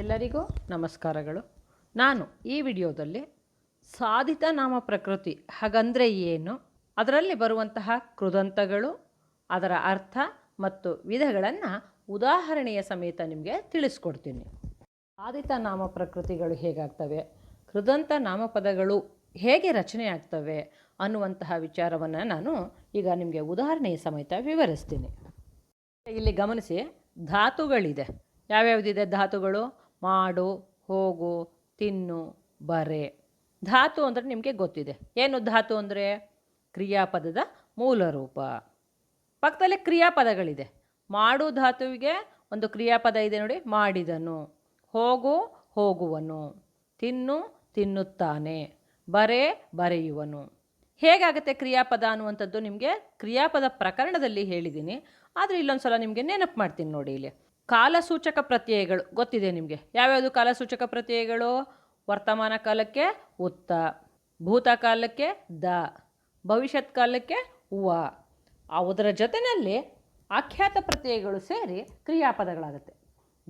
ಎಲ್ಲರಿಗೂ ನಮಸ್ಕಾರಗಳು. ನಾನು ಈ ವಿಡಿಯೋದಲ್ಲಿ ಸಾಧಿತ ನಾಮ ಪ್ರಕೃತಿ ಹಾಗಂದರೆ ಏನು, ಅದರಲ್ಲಿ ಬರುವಂತಹ ಕೃದಂತಗಳು, ಅದರ ಅರ್ಥ ಮತ್ತು ವಿಧಗಳನ್ನು ಉದಾಹರಣೆಯ ಸಮೇತ ನಿಮಗೆ ತಿಳಿಸ್ಕೊಡ್ತೀನಿ. ಸಾಧಿತ ನಾಮ ಪ್ರಕೃತಿಗಳು ಹೇಗಾಗ್ತವೆ, ಕೃದಂತ ನಾಮಪದಗಳು ಹೇಗೆ ರಚನೆ ಆಗ್ತವೆ ಅನ್ನುವಂತಹ ವಿಚಾರವನ್ನು ನಾನು ಈಗ ನಿಮಗೆ ಉದಾಹರಣೆಯ ಸಮೇತ ವಿವರಿಸ್ತೀನಿ. ಇಲ್ಲಿ ಗಮನಿಸಿ, ಧಾತುಗಳಿದೆ. ಯಾವ್ಯಾವುದಿದೆ ಧಾತುಗಳು? ಮಾಡು, ಹೋಗು, ತಿನ್ನು, ಬರೆ. ಧಾತು ಅಂದರೆ ನಿಮಗೆ ಗೊತ್ತಿದೆ. ಏನು ಧಾತು ಅಂದರೆ? ಕ್ರಿಯಾಪದದ ಮೂಲ ರೂಪ. ಪಕ್ಕದಲ್ಲಿ ಕ್ರಿಯಾಪದಗಳಿದೆ. ಮಾಡು ಧಾತುವಿಗೆ ಒಂದು ಕ್ರಿಯಾಪದ ಇದೆ ನೋಡಿ, ಮಾಡಿದನು. ಹೋಗು, ಹೋಗುವನು. ತಿನ್ನು, ತಿನ್ನುತ್ತಾನೆ. ಬರೆ, ಬರೆಯುವನು. ಹೇಗಾಗುತ್ತೆ ಕ್ರಿಯಾಪದ ಅನ್ನುವಂಥದ್ದು? ನಿಮಗೆ ಕ್ರಿಯಾಪದ ಪ್ರಕರಣದಲ್ಲಿ ಹೇಳಿದ್ದೀನಿ. ಆದರೆ ಇಲ್ಲೊಂದು ಸಲ ನಿಮಗೆ ನೆನಪು ಮಾಡ್ತೀನಿ ನೋಡಿ ಇಲ್ಲಿ. ಕಾಲಸೂಚಕ ಪ್ರತ್ಯಯಗಳು ಗೊತ್ತಿದೆ ನಿಮಗೆ. ಯಾವ್ಯಾವುದು ಕಾಲಸೂಚಕ ಪ್ರತ್ಯಯಗಳು? ವರ್ತಮಾನ ಕಾಲಕ್ಕೆ ಉತ್ತ ಭೂತಕಾಲಕ್ಕೆ ದ, ಭವಿಷ್ಯತ್ ಕಾಲಕ್ಕೆ ವ. ಅದರ ಜೊತೆಯಲ್ಲಿ ಆಖ್ಯಾತ ಪ್ರತ್ಯಯಗಳು ಸೇರಿ ಕ್ರಿಯಾಪದಗಳಾಗುತ್ತೆ.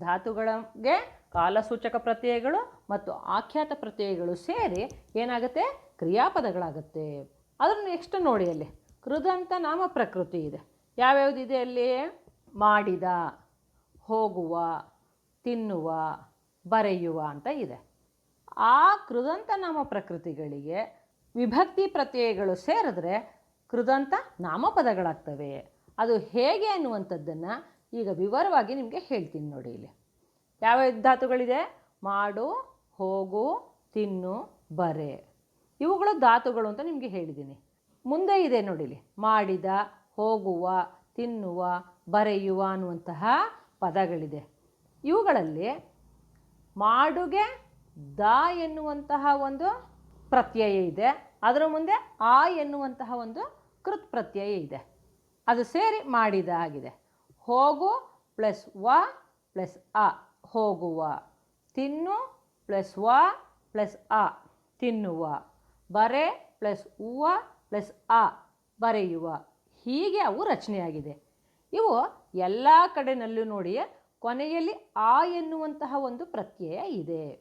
ಧಾತುಗಳಿಗೆ ಕಾಲಸೂಚಕ ಪ್ರತ್ಯಯಗಳು ಮತ್ತು ಆಖ್ಯಾತ ಪ್ರತ್ಯಯಗಳು ಸೇರಿ ಏನಾಗುತ್ತೆ? ಕ್ರಿಯಾಪದಗಳಾಗುತ್ತೆ. ಅದನ್ನು ನೆಕ್ಸ್ಟ್ ನೋಡಿ ಅಲ್ಲಿ. ಕೃದಂತ ನಾಮ ಪ್ರಕೃತಿ ಇದೆ. ಯಾವ್ಯಾವುದಿದೆ ಅಲ್ಲಿ? ಮಾಡಿದ. ಹೋಗುವ, ತಿನ್ನುವ, ಬರೆಯುವ ಅಂತ ಇದೆ. ಆ ಕೃದಂತ ನಾಮ ಪ್ರಕೃತಿಗಳಿಗೆ ವಿಭಕ್ತಿ ಪ್ರತ್ಯಯಗಳು ಸೇರಿದ್ರೆ ಕೃದಂತ ನಾಮಪದಗಳಾಗ್ತವೆ. ಅದು ಹೇಗೆ ಅನ್ನುವಂಥದ್ದನ್ನು ಈಗ ವಿವರವಾಗಿ ನಿಮಗೆ ಹೇಳ್ತೀನಿ ನೋಡಿ ಇಲ್ಲಿ. ಯಾವ ಧಾತುಗಳಿದೆ? ಮಾಡು, ಹೋಗು, ತಿನ್ನು, ಬರೆ. ಇವುಗಳು ಧಾತುಗಳು ಅಂತ ನಿಮಗೆ ಹೇಳಿದ್ದೀನಿ. ಮುಂದೆ ಇದೆ ನೋಡಿಲಿ ಮಾಡಿದ, ಹೋಗುವ, ತಿನ್ನುವ, ಬರೆಯುವ ಅನ್ನುವಂತಹ ಪದಗಳಿದೆ. ಇವುಗಳಲ್ಲಿ ಮಾಡುಗೆ, ದ ಎನ್ನುವಂತಹ ಒಂದು ಪ್ರತ್ಯಯ ಇದೆ. ಅದರ ಮುಂದೆ ಆ ಎನ್ನುವಂತಹ ಒಂದು ಕೃತ್ ಪ್ರತ್ಯಯ ಇದೆ. ಅದು ಸೇರಿ ಮಾಡಿದ ಆಗಿದೆ. ಹೋಗು ಪ್ಲಸ್ ವ ಪ್ಲಸ್ ಅ. ಹೋಗುವ, ತಿನ್ನು ಪ್ಲಸ್ ವ ಪ್ಲಸ್ ಅ. ತಿನ್ನುವ, ಬರೆ ಪ್ಲಸ್ ಹೂವ ಪ್ಲಸ್ ಅ ಬರೆಯುವ. ಹೀಗೆ ಅವು ರಚನೆಯಾಗಿದೆ. ಇವು ಎಲ್ಲ ಕಡೆನಲ್ಲೂ ನೋಡಿ ಕೊನೆಯಲ್ಲಿ ಆ ಎನ್ನುವಂತಹ ಒಂದು ಪ್ರತ್ಯಯ ಇದೆ.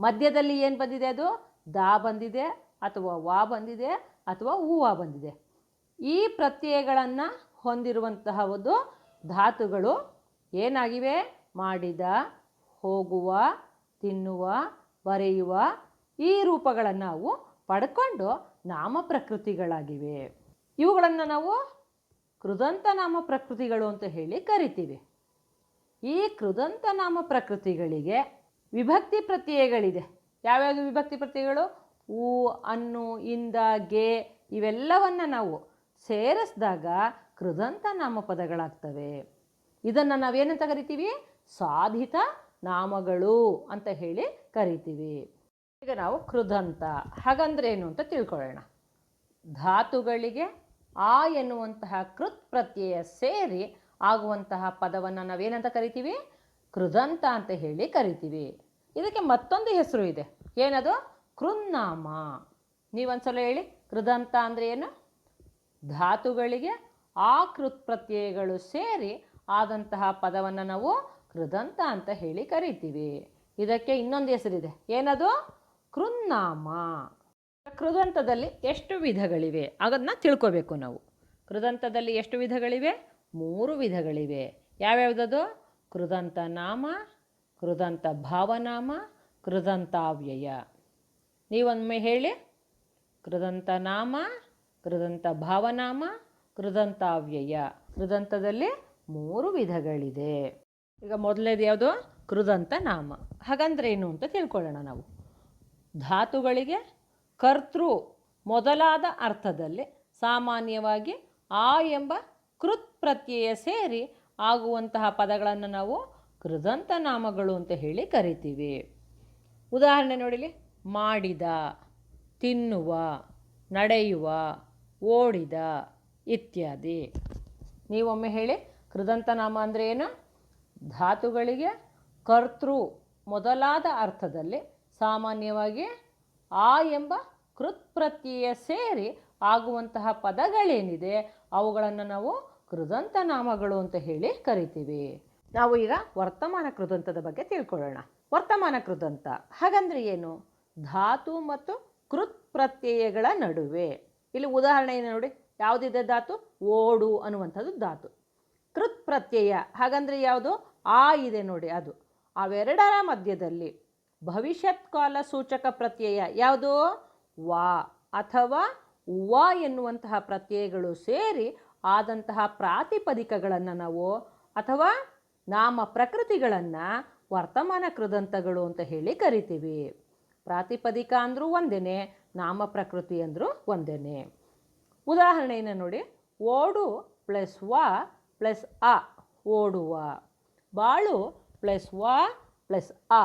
ಮಧ್ಯದಲ್ಲಿ ಏನು ಬಂದಿದೆ ಅದು? ದಾ ಬಂದಿದೆ ಅಥವಾ ವಾ ಬಂದಿದೆ ಅಥವಾ ಹೂವ ಬಂದಿದೆ. ಈ ಪ್ರತ್ಯಯಗಳನ್ನು ಹೊಂದಿರುವಂತಹ ಒಂದು ಧಾತುಗಳು ಏನಾಗಿವೆ? ಮಾಡಿದ, ಹೋಗುವ, ತಿನ್ನುವ, ಬರೆಯುವ ಈ ರೂಪಗಳನ್ನು ನಾವು ಪಡ್ಕೊಂಡು ನಾಮ ಪ್ರಕೃತಿಗಳಾಗಿವೆ. ಇವುಗಳನ್ನು ನಾವು ಕೃದಂತ ನಾಮ ಪ್ರಕೃತಿಗಳು ಅಂತ ಹೇಳಿ ಕರಿತೀವಿ. ಈ ಕೃದಂತ ನಾಮ ಪ್ರಕೃತಿಗಳಿಗೆ ವಿಭಕ್ತಿ ಪ್ರತ್ಯಯಗಳಿದೆ. ಯಾವ್ಯಾವ ವಿಭಕ್ತಿ ಪ್ರತ್ಯಯಗಳು? ಊ, ಅನ್ನು, ಇಂದ, ಗೆ ಇವೆಲ್ಲವನ್ನು ನಾವು ಸೇರಿಸಿದಾಗ ಕೃದಂತ ನಾಮಪದಗಳಾಗ್ತವೆ ಇದನ್ನು ನಾವೇನಂತ ಕರಿತೀವಿ? ಸಾಧಿತ ನಾಮಗಳು ಅಂತ ಹೇಳಿ ಕರಿತೀವಿ. ಈಗ ನಾವು ಕೃದಂತ ಹಾಗಂದ್ರೆ ಏನು ಅಂತ ತಿಳ್ಕೊಳ್ಳೋಣ. ಧಾತುಗಳಿಗೆ ಆ ಎನ್ನುವಂತಹ ಕೃತ್ ಪ್ರತ್ಯಯ ಸೇರಿ ಆಗುವಂತಹ ಪದವನ್ನು ನಾವೇನಂತ ಕರಿತೀವಿ? ಕೃದಂತ ಅಂತ ಹೇಳಿ ಕರಿತೀವಿ. ಇದಕ್ಕೆ ಮತ್ತೊಂದು ಹೆಸರು ಇದೆ. ಏನದು? ಕೃನ್ನಾಮ. ನೀವೊಂದ್ಸಲ ಹೇಳಿ. ಕೃದಂತ ಅಂದರೆ ಏನು? ಧಾತುಗಳಿಗೆ ಆ ಕೃತ್ ಪ್ರತ್ಯಯಗಳು ಸೇರಿ ಆದಂತಹ ಪದವನ್ನು ನಾವು ಕೃದಂತ ಅಂತ ಹೇಳಿ ಕರಿತೀವಿ. ಇದಕ್ಕೆ ಇನ್ನೊಂದು ಹೆಸರಿದೆ. ಏನದು? ಕೃನ್ನಾಮ. ಕೃದಂತದಲ್ಲಿ ಎಷ್ಟು ವಿಧಗಳಿವೆ ಆಗೋದನ್ನ ತಿಳ್ಕೋಬೇಕು ನಾವು. ಕೃದಂತದಲ್ಲಿ ಎಷ್ಟು ವಿಧಗಳಿವೆ? ಮೂರು ವಿಧಗಳಿವೆ. ಯಾವ್ಯಾವುದದು? ಕೃದಂತ ನಾಮ, ಕೃದಂತ ಭಾವನಾಮ ಕೃದಂತಾವ್ಯಯ ನೀವೊಮ್ಮೆ ಹೇಳಿ. ಕೃದಂತ ನಾಮ, ಕೃದಂತ ಭಾವನಾಮ ಕೃದಂತಾವ್ಯಯ ಕೃದಂತದಲ್ಲಿ ಮೂರು ವಿಧಗಳಿದೆ. ಈಗ ಮೊದಲನೇದು ಯಾವುದು? ಕೃದಂತ ನಾಮ. ಹಾಗಂದ್ರೆ ಏನು ಅಂತ ತಿಳ್ಕೊಳ್ಳೋಣ ನಾವು. ಧಾತುಗಳಿಗೆ ಕರ್ತೃ ಮೊದಲಾದ ಅರ್ಥದಲ್ಲಿ ಸಾಮಾನ್ಯವಾಗಿ ಆ ಎಂಬ ಕೃತ್ ಪ್ರತ್ಯಯ ಸೇರಿ ಆಗುವಂತಹ ಪದಗಳನ್ನು ನಾವು ಕೃದಂತ ನಾಮಗಳು ಅಂತ ಹೇಳಿ ಕರಿತೀವಿ. ಉದಾಹರಣೆ ನೋಡಿಲಿ, ಮಾಡಿದ, ತಿನ್ನುವ, ನಡೆಯುವ, ಓಡಿದ ಇತ್ಯಾದಿ. ನೀವೊಮ್ಮೆ ಹೇಳಿ, ಕೃದಂತ ನಾಮ ಅಂದರೆ ಏನು? ಧಾತುಗಳಿಗೆ ಕರ್ತೃ ಮೊದಲಾದ ಅರ್ಥದಲ್ಲಿ ಸಾಮಾನ್ಯವಾಗಿ ಆ ಎಂಬ ಕೃತ್ ಪ್ರತ್ಯಯ ಸೇರಿ ಆಗುವಂತಹ ಪದಗಳೇನಿದೆ, ಅವುಗಳನ್ನು ನಾವು ಕೃದಂತ ನಾಮಗಳು ಅಂತ ಹೇಳಿ ಕರಿತೀವಿ. ನಾವು ಈಗ ವರ್ತಮಾನ ಕೃದಂತದ ಬಗ್ಗೆ ತಿಳ್ಕೊಳ್ಳೋಣ. ವರ್ತಮಾನ ಕೃದಂತ ಹಾಗಂದ್ರೆ ಏನು? ಧಾತು ಮತ್ತು ಕೃತ್ ಪ್ರತ್ಯಯಗಳ ನಡುವೆ. ಇಲ್ಲಿ ಉದಾಹರಣೆ ಏನು ನೋಡಿ? ಯಾವುದಿದೆ ಧಾತು? ಓಡು ಅನ್ನುವಂಥದ್ದು ಧಾತು. ಕೃತ್ ಪ್ರತ್ಯಯ ಹಾಗಂದ್ರೆ ಯಾವುದು? ಆ ಇದೆ ನೋಡಿ ಅದು. ಅವೆರಡರ ಮಧ್ಯದಲ್ಲಿ ಭವಿಷ್ಯತ್ ಕಾಲ ಸೂಚಕ ಪ್ರತ್ಯಯ ಯಾವುದು? ವಾ ಅಥವಾ ವ ಎನ್ನುವಂತಹ ಪ್ರತ್ಯಯಗಳು ಸೇರಿ ಆದಂತಹ ಪ್ರಾತಿಪದಿಕಗಳನ್ನು ನಾವು ಅಥವಾ ನಾಮ ಪ್ರಕೃತಿಗಳನ್ನು ವರ್ತಮಾನ ಕೃದಂತಗಳು ಅಂತ ಹೇಳಿ ಕರಿತೀವಿ. ಪ್ರಾತಿಪದಿಕ ಅಂದರೂ ಒಂದೇನೆ, ನಾಮ ಪ್ರಕೃತಿ ಅಂದರೂ ಒಂದೇನೆ. ಉದಾಹರಣೆಯನ್ನು ನೋಡಿ. ಓಡು ಪ್ಲಸ್ ವ ಪ್ಲಸ್ ಅ, ಓಡುವ. ಬಾಳು ಪ್ಲಸ್ ವ ಪ್ಲಸ್ ಅ,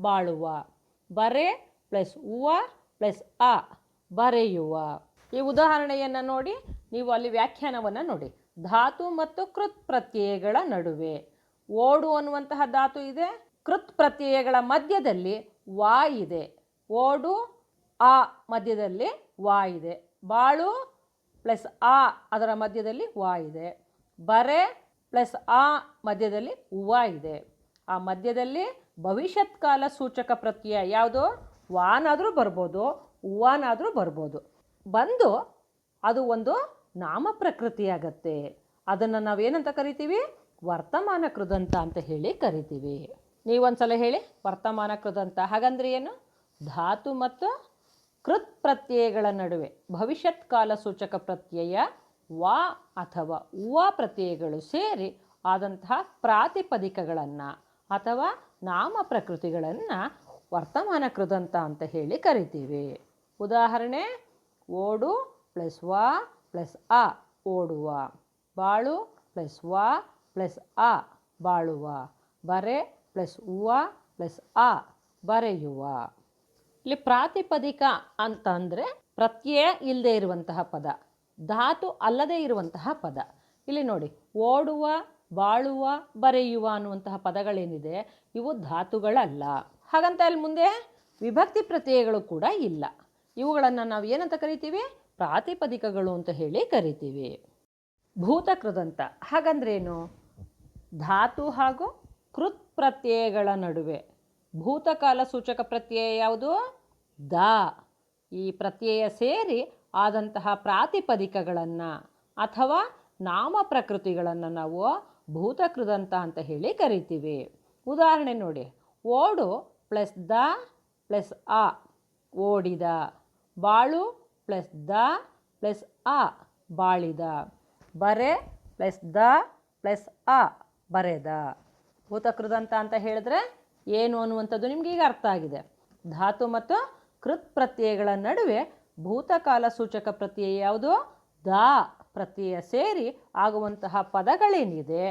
ಬಾಳುವ. ಬರೆ ಪ್ಲಸ್ ಉವ ಪ್ಲಸ್ ಅ ಬರೆಯುವ. ಈ ಉದಾಹರಣೆಯನ್ನು ನೋಡಿ, ನೀವು ಅಲ್ಲಿ ವ್ಯಾಖ್ಯಾನವನ್ನು ನೋಡಿ. ಧಾತು ಮತ್ತು ಕೃತ್ ಪ್ರತ್ಯಯಗಳ ನಡುವೆ. ಓಡು ಅನ್ನುವಂತಹ ಧಾತು ಇದೆ, ಕೃತ್ ಪ್ರತ್ಯಯಗಳ ಮಧ್ಯದಲ್ಲಿ ವಾ ಇದೆ. ಓಡು ಆ ಮಧ್ಯದಲ್ಲಿ ವಾ ಇದೆ. ಬಾಳು ಪ್ಲಸ್ ಆ ಅದರ ಮಧ್ಯದಲ್ಲಿ ವಾ ಇದೆ. ಬರೆ ಪ್ಲಸ್ ಆ ಮಧ್ಯದಲ್ಲಿ ಉವ ಇದೆ. ಆ ಮಧ್ಯದಲ್ಲಿ ಭವಿಷ್ಯತ್ ಕಾಲ ಸೂಚಕ ಪ್ರತ್ಯಯ ಯಾವುದು? ವಾನಾದರೂ ಬರ್ಬೋದು ಉವಾನಾದರೂ ಬರ್ಬೋದು. ಬಂದು ಅದು ಒಂದು ನಾಮ ಪ್ರಕೃತಿಯಾಗತ್ತೆ ಅದನ್ನು ನಾವೇನಂತ ಕರಿತೀವಿ? ವರ್ತಮಾನ ಕೃದಂತ ಅಂತ ಹೇಳಿ ಕರಿತೀವಿ. ನೀವೊಂದ್ಸಲ ಹೇಳಿ, ವರ್ತಮಾನ ಕೃದಂತ. ಹಾಗಂದ್ರೆ ಏನು? ಧಾತು ಮತ್ತು ಕೃತ್ ಪ್ರತ್ಯಯಗಳ ನಡುವೆ, ಭವಿಷ್ಯತ್ ಕಾಲ ಸೂಚಕ ಪ್ರತ್ಯಯ, ವಾ ಅಥವಾ ಉವ ಪ್ರತ್ಯಯಗಳು ಸೇರಿ ಆದಂತಹ ಪ್ರಾತಿಪದಿಕಗಳನ್ನು ಅಥವಾ ನಾಮ ಪ್ರಕೃತಿಗಳನ್ನು ವರ್ತಮಾನ ಕೃದಂತ ಅಂತ ಹೇಳಿ ಕರಿತೀವಿ. ಉದಾಹರಣೆ, ಓಡು ಪ್ಲಸ್ ವಾ ಪ್ಲಸ್ ಅ ಓಡುವ. ಬಾಳು ಪ್ಲಸ್ ವಾ ಪ್ಲಸ್ ಅ ಬಾಳುವ. ಬರೆ ಪ್ಲಸ್ ಉವ ಪ್ಲಸ್ ಅ ಬರೆಯುವ. ಇಲ್ಲಿ ಪ್ರಾತಿಪದಿಕ ಅಂತ ಅಂದರೆ ಪ್ರತ್ಯಯ ಇಲ್ಲದೆ ಇರುವಂತಹ ಪದ, ಧಾತು ಅಲ್ಲದೆ ಇರುವಂತಹ ಪದ. ಇಲ್ಲಿ ನೋಡಿ, ಓಡುವ, ಬಾಳುವ, ಬರೆಯುವ ಅನ್ನುವಂತಹ ಪದಗಳೇನಿದೆ, ಇವು ಧಾತುಗಳಲ್ಲ. ಹಾಗಂತ ಅಲ್ಲಿ ಮುಂದೆ ವಿಭಕ್ತಿ ಪ್ರತ್ಯಯಗಳು ಕೂಡ ಇಲ್ಲ. ಇವುಗಳನ್ನು ನಾವು ಏನಂತ ಕರಿತೀವಿ? ಪ್ರಾತಿಪದಿಕಗಳು ಅಂತ ಹೇಳಿ ಕರಿತೀವಿ. ಭೂತಕೃದಂತ. ಹಾಗಂದ್ರೇನು? ಧಾತು ಹಾಗೂ ಕೃತ್ ಪ್ರತ್ಯಯಗಳ ನಡುವೆ. ಭೂತಕಾಲ ಸೂಚಕ ಪ್ರತ್ಯಯ ಯಾವುದು? ದ. ಈ ಪ್ರತ್ಯಯ ಸೇರಿ ಆದಂತಹ ಪ್ರಾತಿಪದಿಕಗಳನ್ನು ಅಥವಾ ನಾಮ ಪ್ರಕೃತಿಗಳನ್ನು ನಾವು ಭೂತಕೃದಂತ ಅಂತ ಹೇಳಿ ಕರಿತೀವಿ. ಉದಾಹರಣೆ ನೋಡಿ. ಓಡು ಪ್ಲಸ್ ದ ಪ್ಲಸ್ ಅ ಓಡಿದ. ಬಾಳು ಪ್ಲಸ್ ದ ಪ್ಲಸ್ ಅ ಬಾಳಿದ. ಬರೆ ಪ್ಲಸ್ ದ ಪ್ಲಸ್ ಅ ಬರೆದ. ಭೂತಕೃದಂತ ಅಂತ ಹೇಳಿದ್ರೆ ಏನು ಅನ್ನುವಂಥದ್ದು ನಿಮ್ಗೆ ಈಗ ಅರ್ಥ ಆಗಿದೆ. ಧಾತು ಮತ್ತು ಕೃತ್ ಪ್ರತ್ಯಯಗಳ ನಡುವೆ ಭೂತಕಾಲ ಸೂಚಕ ಪ್ರತ್ಯಯ ಯಾವುದು? ದ ಪ್ರತ್ಯಯ ಸೇರಿ ಆಗುವಂತಹ ಪದಗಳೇನಿದೆ?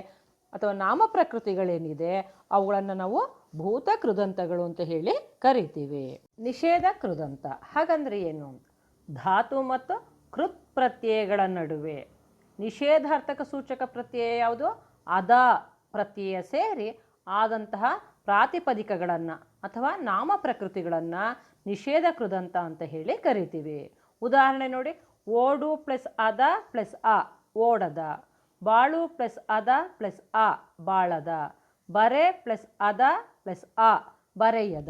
ಅಥವಾ ನಾಮ ಪ್ರಕೃತಿಗಳೇನಿದೆ? ಅವುಗಳನ್ನು ನಾವು ಭೂತ ಕೃದಂತಗಳು ಅಂತ ಹೇಳಿ ಕರಿತೀವಿ. ನಿಷೇಧ ಕೃದಂತ. ಹಾಗಂದ್ರೆ ಏನು? ಧಾತು ಮತ್ತು ಕೃತ್ ಪ್ರತ್ಯಯಗಳ ನಡುವೆ. ನಿಷೇಧಾರ್ಥಕ ಸೂಚಕ ಪ್ರತ್ಯಯ ಯಾವುದು? ಅದ ಪ್ರತ್ಯಯ ಸೇರಿ ಆದಂತಹ ಪ್ರಾತಿಪದಿಕಗಳನ್ನು ಅಥವಾ ನಾಮ ಪ್ರಕೃತಿಗಳನ್ನು ನಿಷೇಧ ಕೃದಂತ ಅಂತ ಹೇಳಿ ಕರಿತೀವಿ. ಉದಾಹರಣೆ ನೋಡಿ, ಓಡು ಪ್ಲಸ್ ಅದ ಪ್ಲಸ್ ಅ, ಓಡದ. ಬಾಳು ಪ್ಲಸ್ ಅದ ಪ್ಲಸ್ ಅ, ಬಾಳದ. ಬರೆ ಪ್ಲಸ್ ಅದ ಪ್ಲಸ್ ಅ ಬರೆಯದ.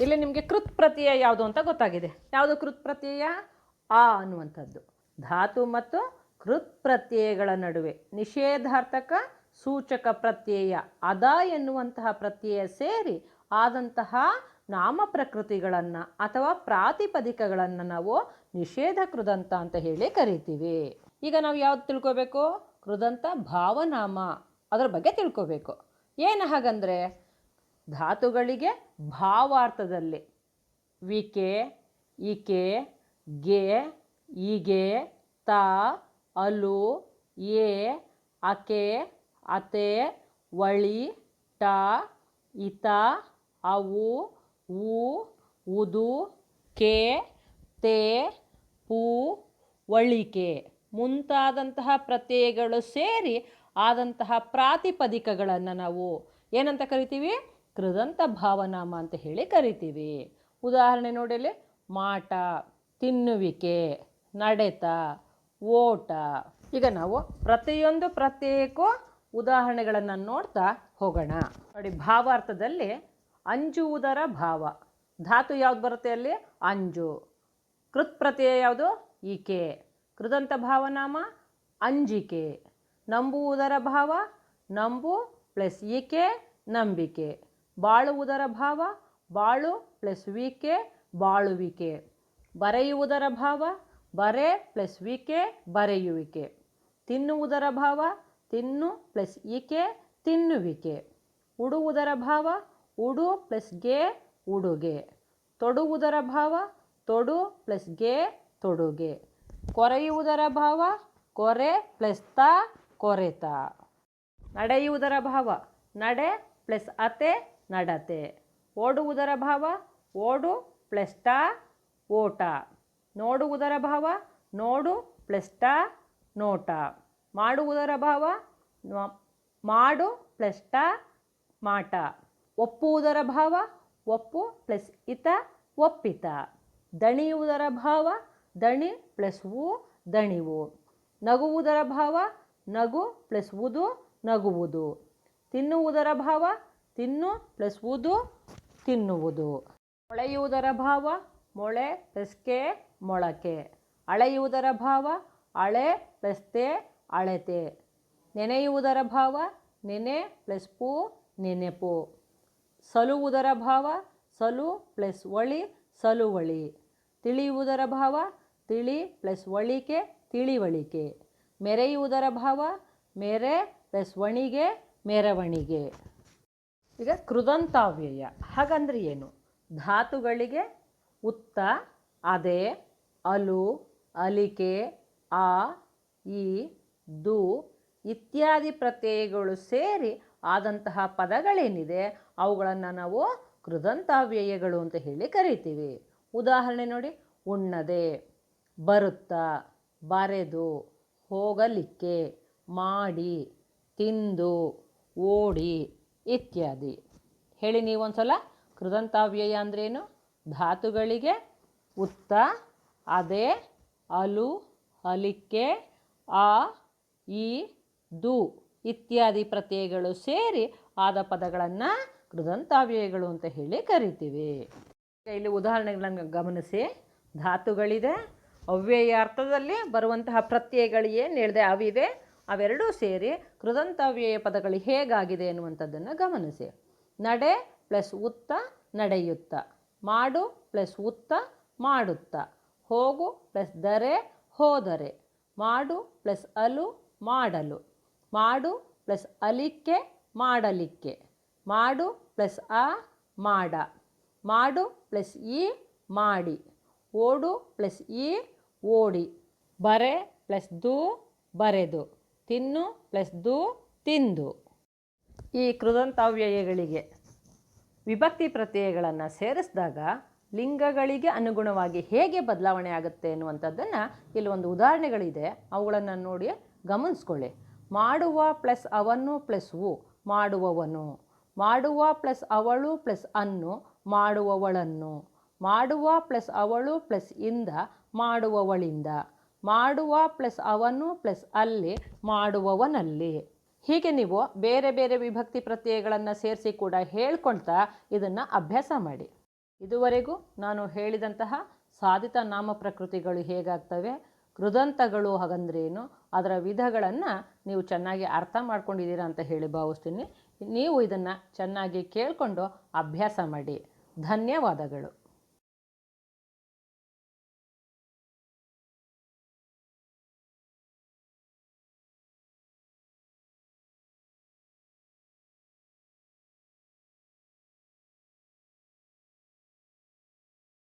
ಇಲ್ಲಿ ನಿಮಗೆ ಕೃತ್ ಪ್ರತ್ಯಯ ಯಾವುದು ಅಂತ ಗೊತ್ತಾಗಿದೆ. ಯಾವುದು ಕೃತ್ ಪ್ರತ್ಯಯ? ಆ ಅನ್ನುವಂಥದ್ದು. ಧಾತು ಮತ್ತು ಕೃತ್ ಪ್ರತ್ಯಯಗಳ ನಡುವೆ ನಿಷೇಧಾರ್ಥಕ ಸೂಚಕ ಪ್ರತ್ಯಯ, ಅದ ಎನ್ನುವಂತಹ ಪ್ರತ್ಯಯ ಸೇರಿ ಆದಂತಹ ನಾಮ ಪ್ರಕೃತಿಗಳನ್ನು ಅಥವಾ ಪ್ರಾತಿಪದಿಕಗಳನ್ನು ನಾವು ನಿಷೇಧ ಕೃದಂತ ಅಂತ ಹೇಳಿ ಕರಿತೀವಿ. ಈಗ ನಾವು ಯಾವ್ದು ತಿಳ್ಕೋಬೇಕು? ಕೃದಂತ ಭಾವನಾಮ. ಅದರ ಬಗ್ಗೆ ತಿಳ್ಕೋಬೇಕು. ಏನು ಹಾಗಂದರೆ ಧಾತುಗಳಿಗೆ ಭಾವಾರ್ಥದಲ್ಲಿ ವಿಕೆ ಇಕೆ ಗೆ ಈಗೆ ತ, ಅಲು, ಎ, ಅಕೆ, ಅತೆ, ವಳಿ, ಟ, ಇತ, ಅವು, ಉ, ಉದು, ಕೆ, ತೇ, ಪೂ ವಳಿಕೆ ಮುಂತಾದಂತಹ ಪ್ರತ್ಯಯಗಳು ಸೇರಿ ಆದಂತಹ ಪ್ರಾತಿಪದಿಕಗಳನ್ನು ನಾವು ಏನಂತ ಕರಿತೀವಿ? ಕೃದಂತ ಭಾವನಾಮ ಅಂತ ಹೇಳಿ ಕರಿತೀವಿ. ಉದಾಹರಣೆ ನೋಡಲಿ ಮಾಟ, ತಿನ್ನುವಿಕೆ, ನಡೆತ, ಓಟ. ಈಗ ನಾವು ಪ್ರತಿಯೊಂದು ಪ್ರತ್ಯೇಕ ಉದಾಹರಣೆಗಳನ್ನು ನೋಡ್ತಾ ಹೋಗೋಣ. ನೋಡಿ, ಭಾವಾರ್ಥದಲ್ಲಿ ಅಂಜುವುದರ ಭಾವ. ಧಾತು ಯಾವ್ದು ಬರುತ್ತೆ ಅಲ್ಲಿ? ಅಂಜು. ಕೃತ್ ಪ್ರತ್ಯಯ ಯಾವುದು? ಈಕೆ. ಕೃದಂತ ಭಾವನಾಮ? ಅಂಜಿಕೆ. ನಂಬುವುದರ ಭಾವ? ನಂಬು ಪ್ಲಸ್ ಈಕೆ, ನಂಬಿಕೆ. ಬಾಳುವುದರ ಭಾವ, ಬಾಳು ಪ್ಲಸ್ ವಿಕೆ, ಬಾಳುವಿಕೆ. ಬರೆಯುವುದರ ಭಾವ, ಬರೆ ಪ್ಲಸ್ ವಿಕೆ, ಬರೆಯುವಿಕೆ. ತಿನ್ನುವುದರ ಭಾವ, ತಿನ್ನು ಪ್ಲಸ್ ಈಕೆ, ತಿನ್ನುವಿಕೆ. ಉಡುವುದರ ಭಾವ, ಉಡು ಪ್ಲಸ್ಗೆ, ಉಡುಗೆ. ತೊಡುವುದರ ಭಾವ, ತೊಡು ಪ್ಲಸ್ಗೆ, ತೊಡುಗೆ. ಕೊರೆಯುವುದರ ಭಾವ, ಕೊರೆ ಪ್ಲಸ್ ತ ಕೊರೆತ ನಡೆಯುವುದರ ಭಾವ, ನಡೆ ಪ್ಲಸ್ ಅತೆ ನಡತೆ. ಓಡುವುದರ ಭಾವ ಓಡು ಪ್ಲಸ್ ಓಟ. ನೋಡುವುದರ ಭಾವ ನೋಡು ಪ್ಲೆಸ್ಟ ನೋಟ. ಮಾಡುವುದರ ಭಾವ ಮಾಡು ಪ್ಲಸ್ ಮಾಟ. ಒಪ್ಪುವುದರ ಭಾವ ಒಪ್ಪು ಪ್ಲಸ್ ಇತ ಒಪ್ಪಿತ. ದಣಿಯುವುದರ ಭಾವ ದಣಿ ಪ್ಲಸ್ ಉ ದಣಿವು. ನಗುವುದರ ಭಾವ ನಗು ಪ್ಲಸ್ ಉದು ನಗುವುದು. ತಿನ್ನುವುದರ ಭಾವ ತಿನ್ನು ಪ್ಲಸ್ ಉದು ತಿನ್ನುವುದು. ಮೊಳೆಯುವುದರ ಭಾವ ಮೊಳೆ ಪ್ಲಸ್ ಕೆ ಮೊಳಕೆ. ಅಳೆಯುವುದರ ಭಾವ ಅಳೆ ಪ್ಲಸ್ ತೆ ಅಳೆತೆ. ನೆನೆಯುವುದರ ಭಾವ ನೆನೆ ಪ್ಲಸ್ ಪೂ ನೆನೆಪು ಸಲುವುದರ ಭಾವ ಸಲು ಪ್ಲಸ್ ಒಳಿ ಸಲುವಳಿ. ತಿಳಿಯುವುದರ ಭಾವ ತಿಳಿ ಪ್ಲಸ್ ಒಳಿಕೆ ತಿಳಿವಳಿಕೆ. ಮೆರೆಯುವುದರ ಭಾವ ಮೆರೆ ಪ್ಲಸ್ ವಣಿಗೆ ಮೆರವಣಿಗೆ. ಈಗ ಕೃದಂತಾವ್ಯಯ. ಹಾಗಂದ್ರೆ ಏನು? ಧಾತುಗಳಿಗೆ ಉತ್ತ, ಅದೇ, ಅಲು, ಅಲಿಕೆ, ಆ, ಈ, ದು ಇತ್ಯಾದಿ ಪ್ರತ್ಯಯಗಳು ಸೇರಿ ಆದಂತಹ ಪದಗಳೇನಿದೆ, ಅವುಗಳನ್ನು ನಾವು ಕೃದಂತಾವ್ಯಯಗಳು ಅಂತ ಹೇಳಿ ಕರಿತೀವಿ. ಉದಾಹರಣೆ ನೋಡಿ, ಉಣ್ಣದೆ, ಬರುತ್ತಾ, ಬರೆದು, ಹೋಗಲಿಕ್ಕೆ, ಮಾಡಿ, ತಿಂದು, ಓಡಿ. ಇತ್ಯಾದಿ. ಹೇಳಿ ನೀವೊಂದ್ಸಲ, ಕೃದಂತಾವ್ಯಯ ಅಂದ್ರೇನು? ಧಾತುಗಳಿಗೆ ಉತ್ತ, ಅದೇ, ಅಲು ಅಲಿಕೆ ಆ, ಈ, ದು ಇತ್ಯಾದಿ ಪ್ರತ್ಯಯಗಳು ಸೇರಿ ಆದ ಪದಗಳನ್ನು ಕೃದಂತಾವ್ಯಯಗಳು ಅಂತ ಹೇಳಿ ಕರಿತೀವಿ. ಇಲ್ಲಿ ಉದಾಹರಣೆಗಳನ್ನು ಗಮನಿಸಿ. ಧಾತುಗಳಿದೆ, ಅವ್ಯಯ ಅರ್ಥದಲ್ಲಿ ಬರುವಂತಹ ಪ್ರತ್ಯಯಗಳು ಏನು ಹೇಳಿದೆ ಅವಿದೆ ಅವೆರಡೂ ಸೇರಿ ಕೃದಂತವ್ಯಯ ಪದಗಳು ಹೇಗಾಗಿದೆ ಎನ್ನುವಂಥದ್ದನ್ನು ಗಮನಿಸಿ. ನಡೆ ಪ್ಲಸ್ ಉತ್ತ ನಡೆಯುತ್ತ. ಮಾಡು ಪ್ಲಸ್ ಉತ್ತ ಮಾಡುತ್ತ. ಹೋಗು ಪ್ಲಸ್ ದರೆ ಹೋದರೆ. ಮಾಡು ಪ್ಲಸ್ ಅಲು ಮಾಡಲು. ಮಾಡು ಪ್ಲಸ್ ಅಲಿಕ್ಕೆ ಮಾಡಲಿಕ್ಕೆ. ಮಾಡು ಪ್ಲಸ್ ಆ ಮಾಡ. ಮಾಡು ಪ್ಲಸ್ ಈ ಮಾಡಿ. ಓಡು ಪ್ಲಸ್ ಈ ಓಡಿ. ಬರೆ ಪ್ಲಸ್ ದು ಬರೆದು. ತಿನ್ನು ಪ್ಲಸ್ ದು ತಿಂದು. ಈ ಕೃದಂತಾವ್ಯಯಗಳಿಗೆ ವಿಭಕ್ತಿ ಪ್ರತ್ಯಯಗಳನ್ನು ಸೇರಿಸಿದಾಗ ಲಿಂಗಗಳಿಗೆ ಅನುಗುಣವಾಗಿ ಹೇಗೆ ಬದಲಾವಣೆ ಆಗುತ್ತೆ ಎನ್ನುವಂಥದ್ದನ್ನು ಇಲ್ಲಿ ಒಂದು ಉದಾಹರಣೆಗಳಿದೆ. ಅವುಗಳನ್ನು ನೋಡಿ ಗಮನಿಸ್ಕೊಳ್ಳಿ. ಮಾಡುವ ಪ್ಲಸ್ ಅವನು ಪ್ಲಸ್ ಉ ಮಾಡುವವನು. ಮಾಡುವ ಪ್ಲಸ್ ಅವಳು ಪ್ಲಸ್ ಅನ್ನು ಮಾಡುವವಳನ್ನು. ಮಾಡುವ ಪ್ಲಸ್ ಅವಳು ಪ್ಲಸ್ ಇಂದ ಮಾಡುವವಳಿಂದ. ಮಾಡುವ ಪ್ಲಸ್ ಅವನು ಪ್ಲಸ್ ಅಲ್ಲಿ ಮಾಡುವವನಲ್ಲಿ. ಹೀಗೆ ನೀವು ಬೇರೆ ಬೇರೆ ವಿಭಕ್ತಿ ಪ್ರತ್ಯಯಗಳನ್ನು ಸೇರಿಸಿ ಕೂಡ ಹೇಳ್ಕೊಳ್ತಾ ಇದನ್ನು ಅಭ್ಯಾಸ ಮಾಡಿ. ಇದುವರೆಗೂ ನಾನು ಹೇಳಿದಂತಹ ಸಾಧಿತ ನಾಮ ಪ್ರಕೃತಿಗಳು ಹೇಗಾಗ್ತವೆ, ಕೃದಂತಗಳು ಹಾಗಂದ್ರೇನು, ಅದರ ವಿಧಗಳನ್ನು ನೀವು ಚೆನ್ನಾಗಿ ಅರ್ಥ ಮಾಡ್ಕೊಂಡಿದ್ದೀರಾ ಅಂತ ಹೇಳಿ ಭಾವಿಸ್ತೀನಿ. ನೀವು ಇದನ್ನು ಚೆನ್ನಾಗಿ ಕೇಳಿಕೊಂಡು ಅಭ್ಯಾಸ ಮಾಡಿ. ಧನ್ಯವಾದಗಳು.